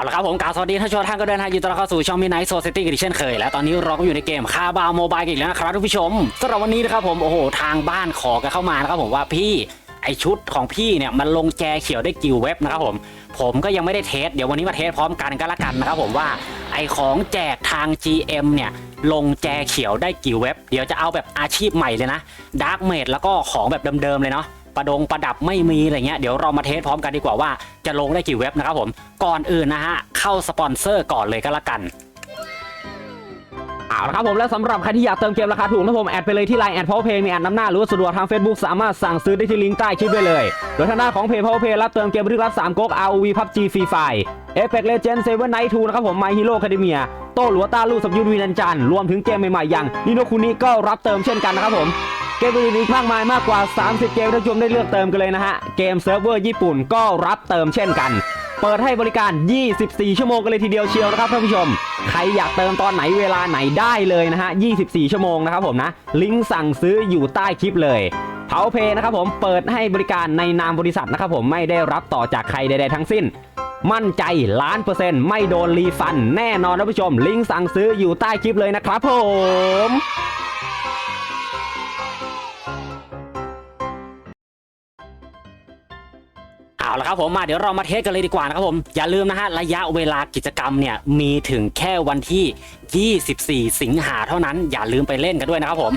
เอาละครับผมกล่าวสวัสดีท่านผู้ชมท่านก็เดินทางยินดีต้อนรับเข้าสู่ช่องมินไนท์โซซิตี้กันอีกเช่นเคย และตอนนี้เราก็อยู่ในเกมคาบาวโมบายอีกแล้วนะครับท่านผู้ชมสำหรับวันนี้นะครับผมโอ้โหทางบ้านขอกันเข้ามานะครับผมว่าพี่ไอชุดของพี่เนี่ยมันลงแจเขียวได้กิวเว็บนะครับผมผมก็ยังไม่ได้เทสเดี๋ยววันนี้มาเทสพร้อมกันก็แล้วกันนะครับผมว่าไอของแจกทาง GM เนี่ยลงแจเขียวได้กี่เว็บ เดี๋ยวจะเอาแบบอาชีพใหม่เลยนะดาร์กเมดแล้วก็ของแบบเดิมๆเลยเนาะ ประดงประดับไม่มีอะไรเงี้ยเดี๋ยวเรามาเทสพร้อมกันดีกว่าว่าจะลงได้กี่เว็บนะครับผมก่อนอื่นนะฮะเข้าสปอนเซอร์ก่อนเลยก็แล้วกัน เอาละครับผมและสำหรับใครที่อยากเติมเกมราคาถูกนะผมแอดไปเลยที่ไลน์แอดพาวเพย์มีแอดน้ำหน้าหรือว่าสะดวกทาง Facebook สามารถสั่งซื้อได้ที่ลิงก์ใต้คลิปได้เลย โดยทางด้านของเพย์พาวเพย์รับเติมเกมบันทึกรับ3ก๊ก ROV PUBG Free Fire Apex Legends Seven Night 2นะครับผม My Hero Academia โต้หลัวต้าลูกสับยุนวีนันจันรวมถึงเกมใหม่ๆอย่างนิโนคุนิก็รับเติมเช่นกันนะครับผมเกมอื่นอีกมากมายมากกว่า 30 เกมท่านผู้ชมได้เลือกเติมกันเลยนะฮะเกมเซิร์ฟเวอร์ญี่ปุ่นก็รับเติมเช่นกัน เปิดให้บริการ 24 ชั่วโมงกันเลยทีเดียวเชียวนะครับท่านผู้ชม ใครอยากเติมตอนไหนเวลาไหนได้เลยนะฮะ 24 ชั่วโมงนะครับผมนะ ลิงก์สั่งซื้ออยู่ใต้คลิปเลยเ a าเพนะครับผม เปิดให้บริการในนามบริษัทนะครับผมไม่ได้รับต่อจากใครใดๆทั้งสิ้น มั่นใจล้านเปอร์เซ็นต์ไม่โดนรีฟัน แน่นอนท่านผู้ชม ลิงก์สั่งซื้ออยู่ใต้คลิปเลยนะครับผม เอาละครับผมมาเดี๋ยวเรามาเทสกันเลยดีกว่านะครับผมอย่าลืมนะฮะระยะเวลากิจกรรมเนี่ยมีถึงแค่วันที่ 24 สิงหาเท่านั้น อย่าลืมไปเล่นกันด้วยนะครับผม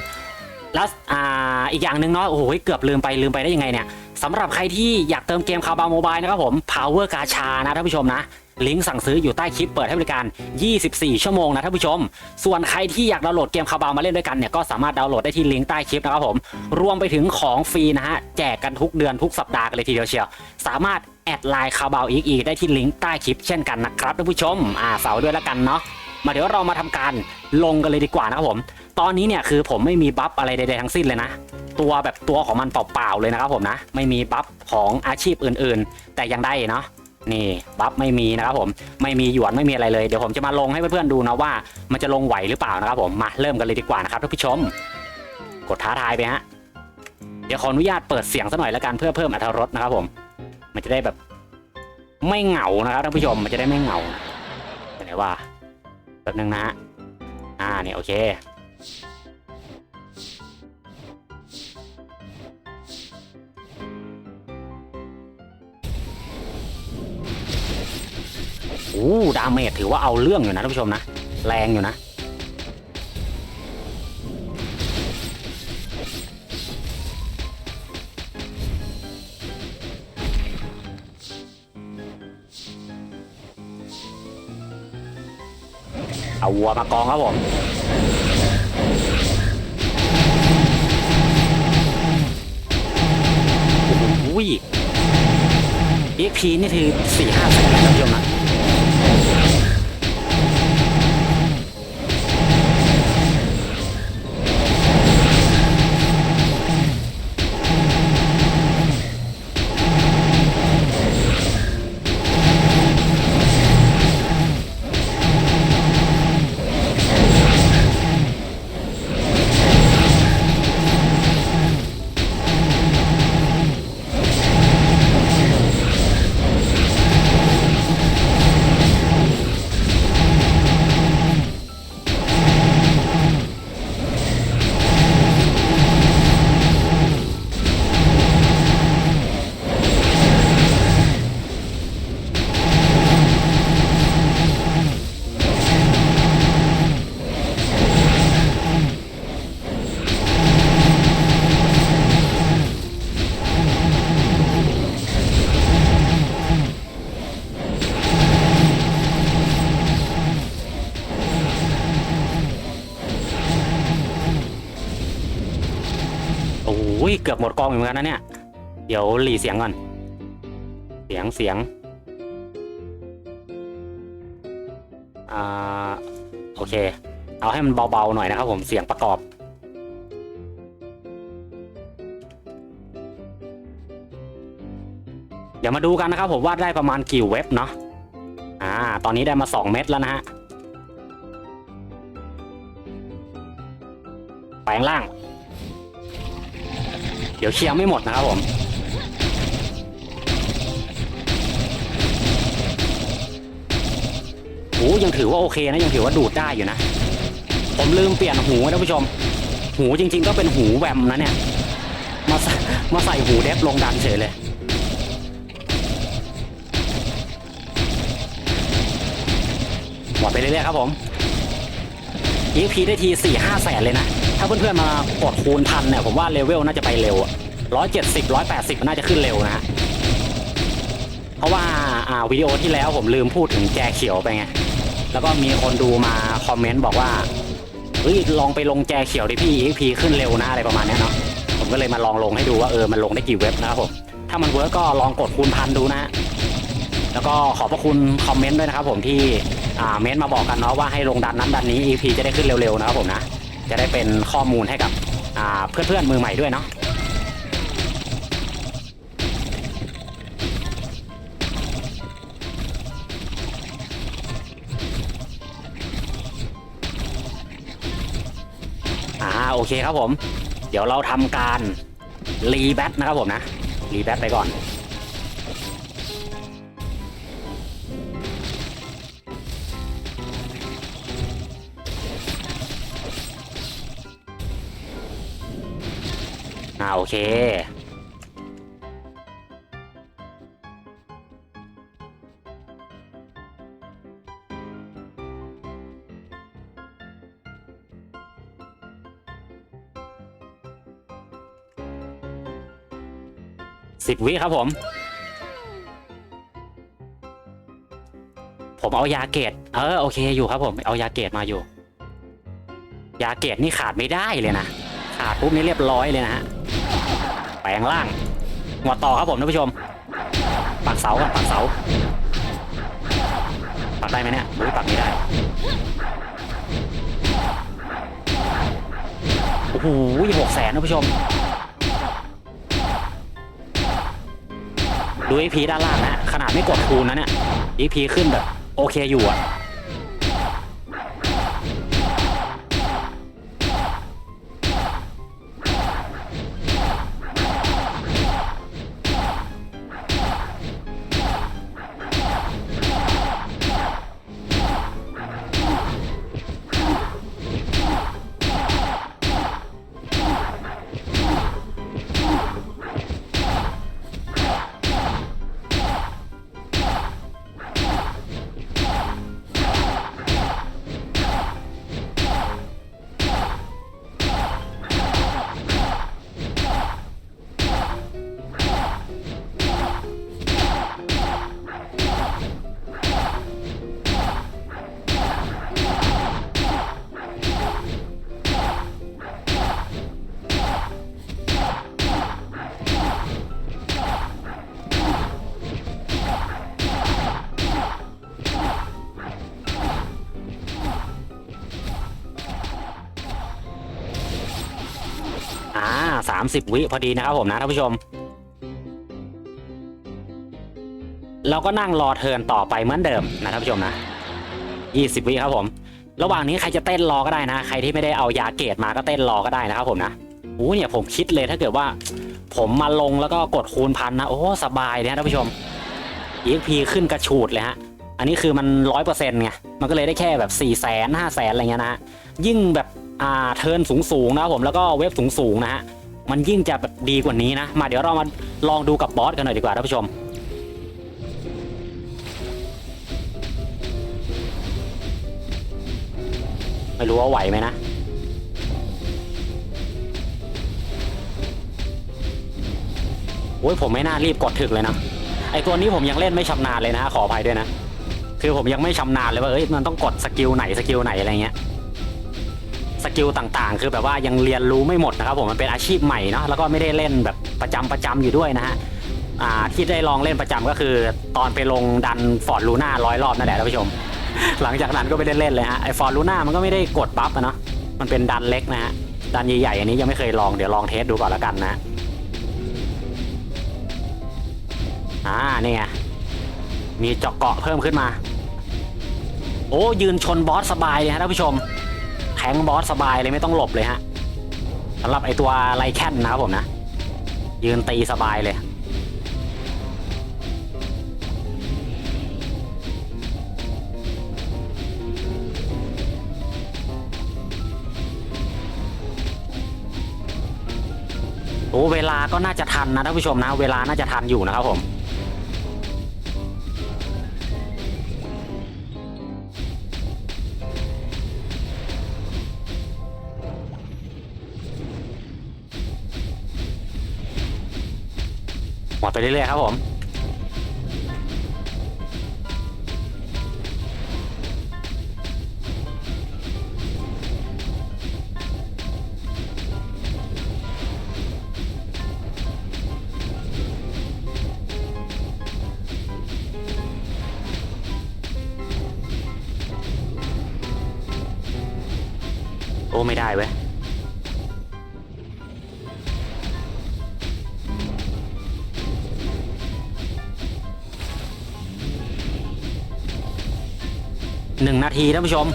แล้วอ่าอีกอย่างหนึ่งเนาะโอ้โหเกือบลืมไปลืมไปได้ยังไงเนี่ยสำหรับใครที่อยากเติมเกมคาบาโมบายนะครับผม Power กาชานะท่านผู้ชมนะ ลิงก์สั่งซื้ออยู่ใต้คลิปเปิดให้บริการ 24 ชั่วโมงนะท่านผู้ชม ส่วนใครที่อยากดาวน์โหลดเกมคาบาวมาเล่นด้วยกันเนี่ยก็สามารถดาวน์โหลดได้ที่ลิงก์ใต้คลิปนะครับผม รวมไปถึงของฟรีนะฮะแจกกันทุกเดือนทุกสัปดาห์กันเลยทีเดียวเชียว สามารถแอดไลน์คาบาวอีกอีได้ที่ลิงก์ใต้คลิปเช่นกันนะครับท่านผู้ชมอ่าเสาด้วยแล้วกันเนาะมาเดี๋ยวเรามาทำการลงกันเลยดีกว่านะครับผม ตอนนี้เนี่ยคือผมไม่มีบัฟอะไรใดๆทั้งสิ้นเลยนะ ตัวแบบตัวของมันเปล่าๆเลยนะครับผมนะ ไม่มีบัฟของอาชีพอื่นๆ แต่ยังได้เนาะ นี่บัฟไม่มีนะครับผมไม่มีหยวนไม่มีอะไรเลยเดี๋ยวผมจะมาลงให้เพื่อนๆดูนะว่า มันจะลงไหวหรือเปล่านะครับผมมาเริ่มกันเลยดีกว่านะครับท่านผู้ชม กดท้าทายไปฮะเดี๋ยวขออนุญาตเปิดเสียงสักหน่อยแล้วกันเพื่อเพิ่มอรรถรสนะครับผม มันจะได้แบบ ไม่เหงานะครับท่านผู้ชมมันจะได้ไม่เหงาไหนว่าแบบนึงนะฮะอ่าเนี่ยโอเค อ้ดาเมจถือว่าเอาเรื่องอยู่นะท่านผู้ชมนะ แรงอยู่นะเอาวัวมากองครับผมโอ้โหเอ็กพีนี่คือสี่ห้าแสนนะท่านผู้ชมนะ มดกองอยู่เหมือนกันนะเนี่ย เดี๋ยวหลีเสียงก่อน เสียงเสียง อ่า โอเค เอาให้มันเบาๆหน่อยนะครับผม เสียงประกอบ เดี๋ยวมาดูกันนะครับผมว่าได้ประมาณกี่เว็บเนาะ อ่า ตอนนี้ได้มา 2 เม็ดแล้วนะฮะ แปลงร่าง ดี๋ยวเคลียร์ไม่หมดนะครับผมยังถือว่าโอเคนะยังถือว่าดูดได้อยู่นะ ผมลืมเปลี่ยนหูนะท่านผู้ชม หูจริง ๆ ก็เป็นหูแวมนะเนี่ยมาใส่มาใส่หูเดฟลงดันเฉยเลยหมดไปเรื่อยๆครับผม EP ได้ทีสี่ห้าแสนเลยนะ ถ้าเพื่อนๆมากดคูณพันเนี่ยผมว่าเลเวลน่าจะไปเร็วร้อยเจ็ดสิบร้อยแปดสิบน่าจะขึ้นเร็วนะฮะเพราะว่าอ่าวิดีโอที่แล้วผมลืมพูดถึงแจเขียวไปไงแล้วก็มีคนดูมาคอมเมนต์บอกว่าเฮ้ยลองไปลงแจเขียวดิพี่ EP ขึ้นเร็วนะอะไรประมาณนี้เนาะผมก็เลยมาลองลงให้ดูว่าเออมันลงได้กี่เว็บนะครับผมถ้ามันเวิร์กก็ลองกดคูณพันดูนะฮะแล้วก็ขอบพระคุณคอมเมนต์ด้วยนะครับผมที่อ่าเมนต์มาบอกกันเนาะว่าให้ลงดันนั้นดันนี้ EP จะได้ขึ้นเร็วๆนะครับผมนะ จะได้เป็นข้อมูลให้กับอ่าเพื่อนๆมือใหม่ด้วยเนาะอ่าโอเคครับผม เดี๋ยวเราทำการรีแบทนะครับผมนะ รีแบทไปก่อน อ่าโอเค สิบวิครับผม ผมเอายาเกตเออโอเคอยู่ครับผมเอายาเกตมาอยู่ ยาเกตนี่ขาดไม่ได้เลยนะขาดปุ๊บนี่เรียบร้อยเลยนะฮะ แปลงล่างหัวต่อครับผมท่านผู้ชม ปักเสาก่อนปักเสา ปักได้ไหมเนี่ยหรือปักไม่ได้โอ้โหหกแสนท่านผู้ชม ดู EP ด้านล่างนะ ขนาดไม่กดคูณนะเนี่ย EP ขึ้นแบบ โอเคอยู่อะ 30 วิพอดีนะครับผมนะท่านผู้ชม เราก็นั่งรอเทินต่อไปเหมือนเดิมนะท่านผู้ชมนะ 20 วิครับผม ระหว่างนี้ใครจะเต้นรอก็ได้นะ ใครที่ไม่ได้เอายาเกตมาก็เต้นรอก็ได้นะครับผมนะอู้เนี่ยผมคิดเลยถ้าเกิดว่า ผมมาลงแล้วก็กดคูณพันนะโอ้สบายเลยนะท่านผู้ชม EXP ขึ้นกระฉูดเลยฮะอันนี้คือมันร้อยเปอร์เซ็นต์ไง มันก็เลยได้แค่แบบ4ี่แสนห้าแสนอะไรเงี้ยนะฮะ ยิ่งแบบอ่าเทินสูงสูงนะครับผมแล้วก็เว็บสูงสูงนะฮะ มันยิ่งจะแบบดีกว่านี้นะ มาเดี๋ยวเรามาลองดูกับบอสกันหน่อยดีกว่าท่านผู้ชม ไม่รู้ว่าไหวไหมนะโอ้ยผมไม่น่ารีบกดถึกเลยนะไอตัวนี้ผมยังเล่นไม่ชำนาญเลยนะขออภัยด้วยนะ คือผมยังไม่ชำนาญเลยว่าเอ้ยมันต้องกดสกิลไหนสกิลไหนอะไรเงี้ย สกิลต่างๆ คือแบบว่ายังเรียนรู้ไม่หมดนะครับผมมันเป็นอาชีพใหม่เนาะแล้วก็ไม่ได้เล่นแบบประจำประจำอยู่ด้วยนะฮะอ่าที่ได้ลองเล่นประจำก็คือตอนไปลงดันฟอร์ดลูน่าร้อยรอบนั่นแหละท่านผู้ชม หลังจากนั้นก็ไม่ได้เล่นเลยฮะไอฟอร์ดลูน่ามันก็ไม่ได้กดบัฟอะเนาะมันเป็นดันเล็กนะฮะดันใหญ่ๆอันนี้ยังไม่เคยลองเดี๋ยวลองเทสดูก่อนล้วกันนะอ่านี่ไงมีเจาะเกาะเพิ่มขึ้นมา โอ้ยืนชนบอสสบายเลยฮะท่านผู้ชม แทงบอสสบายเลยไม่ต้องหลบเลยฮะสำหรับไอตัวไรแคนนะครับผมนะ ยืนตีสบายเลยโอ้เวลาก็น่าจะทันนะท่านผู้ชมนะ เวลาน่าจะทันอยู่นะครับผม ไปเรื่อยๆครับผม โอ้ไม่ได้เว้ย 1 นาทีท่านผู้ชม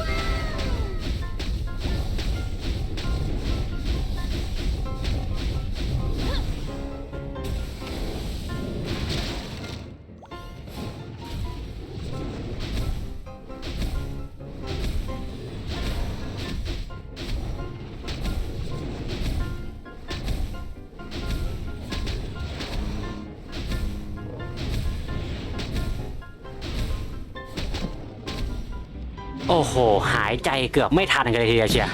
อ้โห หายใจเกือบไม่ทันกันเลยทีเดียวเชียร์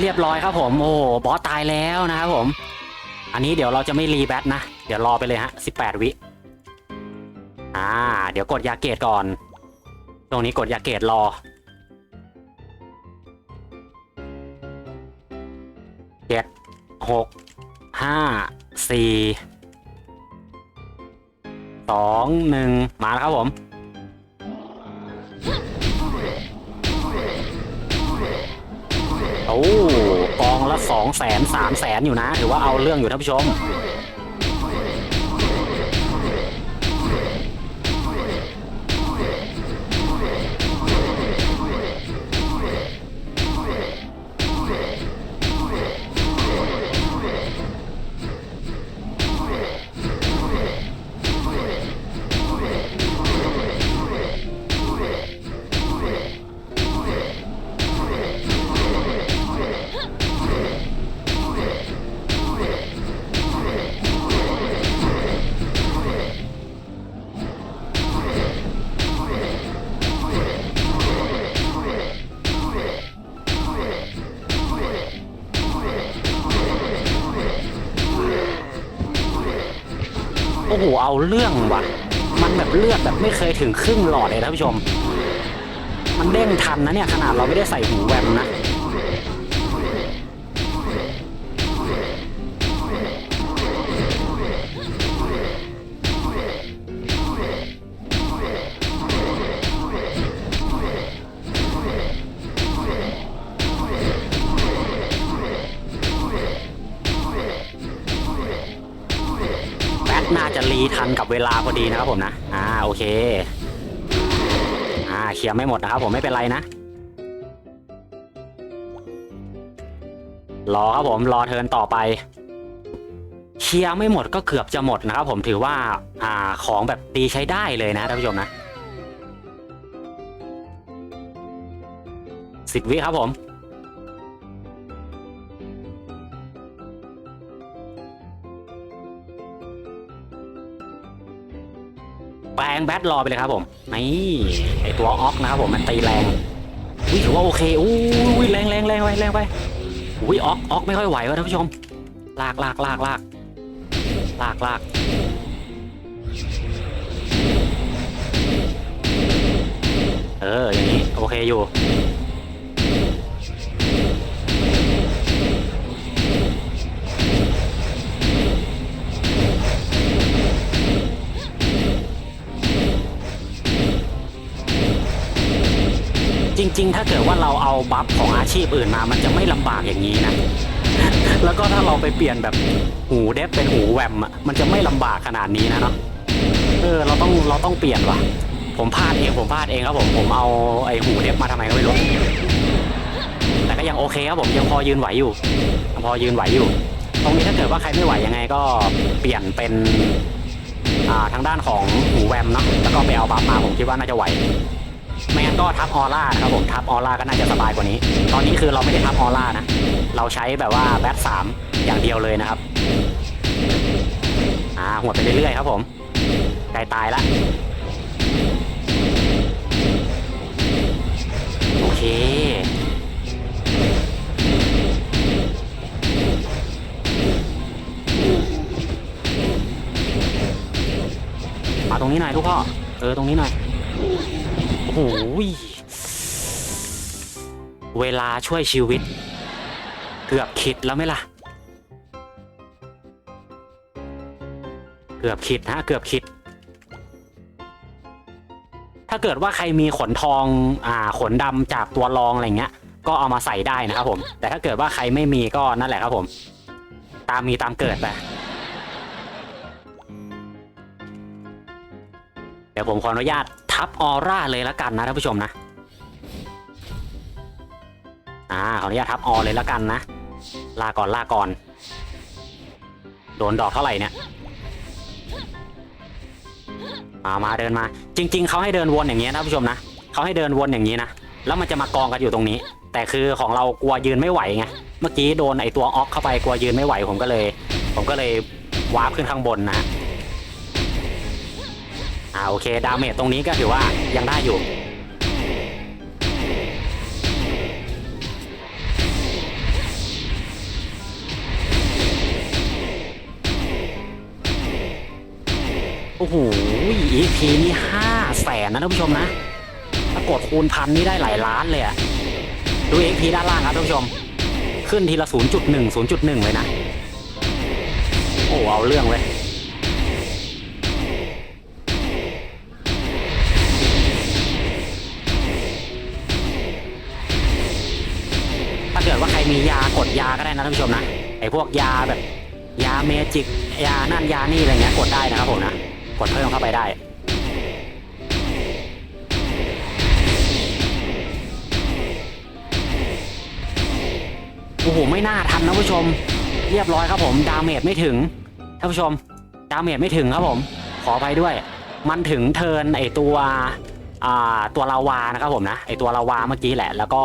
เรียบร้อยครับผมโอ้โหบอสตายแล้วนะครับผม อันนี้เดี๋ยวเราจะไม่รีแบทนะ เดี๋ยวรอไปเลยฮะ18 วิอ่า เดี๋ยวกดยาเกตก่อน ตรงนี้กดยาเกตรอเจ็ดหกห้าสี่สองหนึ่งมาแล้วครับผม โอ้กองละสองแสนสามแสนอยู่นะ ถือว่าเอาเรื่องอยู่ท่านผู้ชม โอ้โหเอาเรื่องว่ะ มันแบบเลือดแบบไม่เคยถึงครึ่งหลอดเลยท่านผู้ชม มันเด้งทันนะเนี่ยขนาดเราไม่ได้ใส่หูแวมนะ เวลาพอดีนะครับผมนะ อ่าโอเค อ่าเคลียร์ไม่หมดนะครับผมไม่เป็นไรนะรอครับผมรอเทิร์นต่อไป เคลียร์ไม่หมดก็เกือบจะหมดนะครับผมถือว่า อ่าของแบบดีใช้ได้เลยนะท่านผู้ชมนะสิบวิครับผม แปลงแบทรอไปเลยครับผมนี่ไอตัวออกนะครับผมมันตีแรงอุ้ยถือว่าโอเคอุ้ยแรงแรงแรงไปแรงไปอุ้ยออกออกไม่ค่อยไหววะท่านผู้ชมลากลากลากลากลากลากเอออย่างนี้โอเคอยู่ จริง ๆ ถ้าเกิดว่าเราเอาบัฟของอาชีพอื่นมา มันจะไม่ลำบากอย่างนี้นะ แล้วก็ถ้าเราไปเปลี่ยนแบบหูเดฟเป็นหูแวมอะมันจะไม่ลำบากขนาดนี้นะเนาะ เออเราต้องเราต้องเปลี่ยนว่ะ ผมพลาดเองผมพลาดเองครับผมผมเอาไอ้หูเดฟมาทำไมก็ไม่รู้ แต่ก็ยังโอเคครับผมยังพอยืนไหวอยู่ยังพอยืนไหวอยู่ ตรงนี้ถ้าเกิดว่าใครไม่ไหวยังไงก็เปลี่ยนเป็นอ่าทางด้านของหูแวมเนาะแล้วก็ไปเอาบัฟมาผมคิดว่าน่าจะไหว ไม่งั้นก็ทับออร่านะครับผมทับออร่าก็น่าจะสบายกว่านี้ ตอนนี้คือเราไม่ได้ทับออร่านะ เราใช้แบบว่าแบทสามอย่างเดียวเลยนะครับ อ่าหัวไปเรื่อยๆครับผมใกล้ตายละโอเคมาตรงนี้หน่อยลูกพ่อเออตรงนี้หน่อย โอ้โหเวลาช่วยชีวิต เกือบคิดแล้วไหมล่ะ เกือบคิดฮะเกือบคิด ถ้าเกิดว่าใครมีขนทองอ่าขนดำจากตัวรองอะไรเงี้ย ก็เอามาใส่ได้นะครับผม แต่ถ้าเกิดว่าใครไม่มีก็นั่นแหละครับผม ตามมีตามเกิดไปเดี๋ยวผมขออนุญาต ทับออร่าเลยละกันนะท่านผู้ชมนะอ่าขออนุญาตทับออเลยละกันนะ ลาก่อนลาก่อน โดนดอกเท่าไหร่เนี่ยมามาเดินมา จริง ๆเขาให้เดินวนอย่างเงี้ยนะท่านผู้ชมนะเขาให้เดินวนอย่างนี้นะแล้วมันจะมากองกันอยู่ตรงนี้ แต่คือของเรากลัวยืนไม่ไหวไงเมื่อกี้โดนไอตัวออกเข้าไปกลัวยืนไม่ไหวผมก็เลย ผมก็เลยวาร์ปขึ้นข้างบนนะ อ่าโอเคดาเมจตรงนี้ก็ถือว่ายังได้อยู่ โอ้โห EP นี่ห้าแสนนะท่านผู้ชมนะถ้ากดคูณพันนี่ได้หลายล้านเลยอะดู EP ด้านล่างครับท่านผู้ชม ขึ้นทีละ 0.1 0.1 เลยนะ โอ้เอาเรื่องเลย มียากดยาก็ได้นะท่านผู้ชมนะไอพวกยาแบบ ยาเมจิกยานั่นยานี่อะไรเงี้ยกดได้นะครับผมนะกดเพิ่มเข้าไปได้โอ้โหไม่น่าทันนะผู้ชม เรียบร้อยครับผม ดาเมจไม่ถึงท่านผู้ชม ดาเมจไม่ถึงครับผม ขอไปด้วย มันถึงเทินไอตัว ตัวลาวานะครับผมนะไอตัวลาวาเมื่อกี้แหละ แล้วก็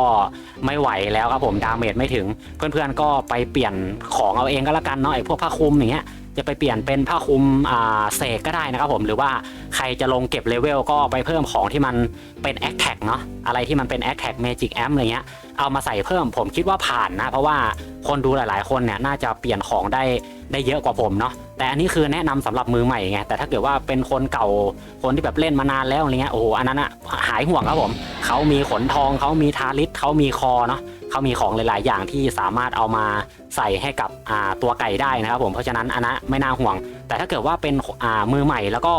ไม่ไหวแล้วครับผมดาเมจไม่ถึง เพื่อนๆก็ไปเปลี่ยนของเอาเองก็แล้วกันเนาะไอพวกผ้าคลุมอย่างเงี้ย จะไปเปลี่ยนเป็นผ้าคลุมอ่าเสกก็ได้นะครับผมหรือว่าใครจะลงเก็บเลเวลก็ไปเพิ่มของที่มันเป็นแอคแท็กเนาะอะไรที่มันเป็นแอคแท็กเมจิกแอมอะไรเงี้ยเอามาใส่เพิ่มผมคิดว่าผ่านนะ เพราะว่าคนดูหลาย ๆ คนเนี่ยน่าจะเปลี่ยนของได้ได้เยอะกว่าผมเนาะแต่อันนี้คือแนะนำสำหรับมือใหม่ไงแต่ถ้าเกิดว่าเป็นคนเก่าคนที่แบบเล่นมานานแล้วอะไรเงี้ยโอ้โหอันนั้นอะหายห่วงครับผมเขามีขนทองเขามีทาริสเขามีคอเนาะ เขามีของหลาย ๆ อย่างที่สามารถเอามาใส่ให้กับตัวไก่ได้นะครับผมเพราะฉะนั้นอันนั้นไม่น่าห่วง แต่ถ้าเกิดว่าเป็นมือใหม่แล้วก็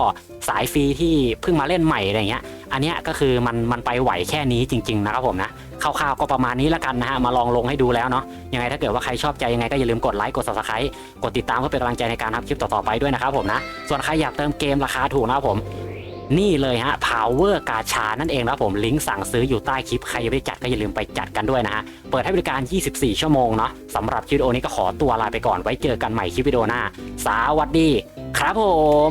สายฟรีที่เพิ่งมาเล่นใหม่อะไรเงี้ย อันนี้ก็คือมันมันไปไหวแค่นี้จริง ๆ นะครับผมนะคร่าวๆก็ประมาณนี้แล้วกันนะฮะมาลองลงให้ดูแล้วเนาะยังไงถ้าเกิดว่าใครชอบใจยังไงก็อย่าลืมกดไลค์กด subscribe กดติดตามเพื่อเป็นกำลังใจในการทำคลิปต่อๆไปด้วยนะครับผมนะส่วนใครอยากเติมเกมราคาถูกนะครับผม นี่เลยฮะ Power กาชานั่นเองนะครับผมลิงก์สั่งซื้ออยู่ใต้คลิปใครยังไม่จัดก็อย่าลืมไปจัดกันด้วยนะฮะ เปิดให้บริการ 24 ชั่วโมงเนาะสำหรับคลิปวิดีโอนี้ก็ขอตัวลาไปก่อนไว้เจอกันใหม่คลิปวิดีโอหน้า สวัสดี ครับผม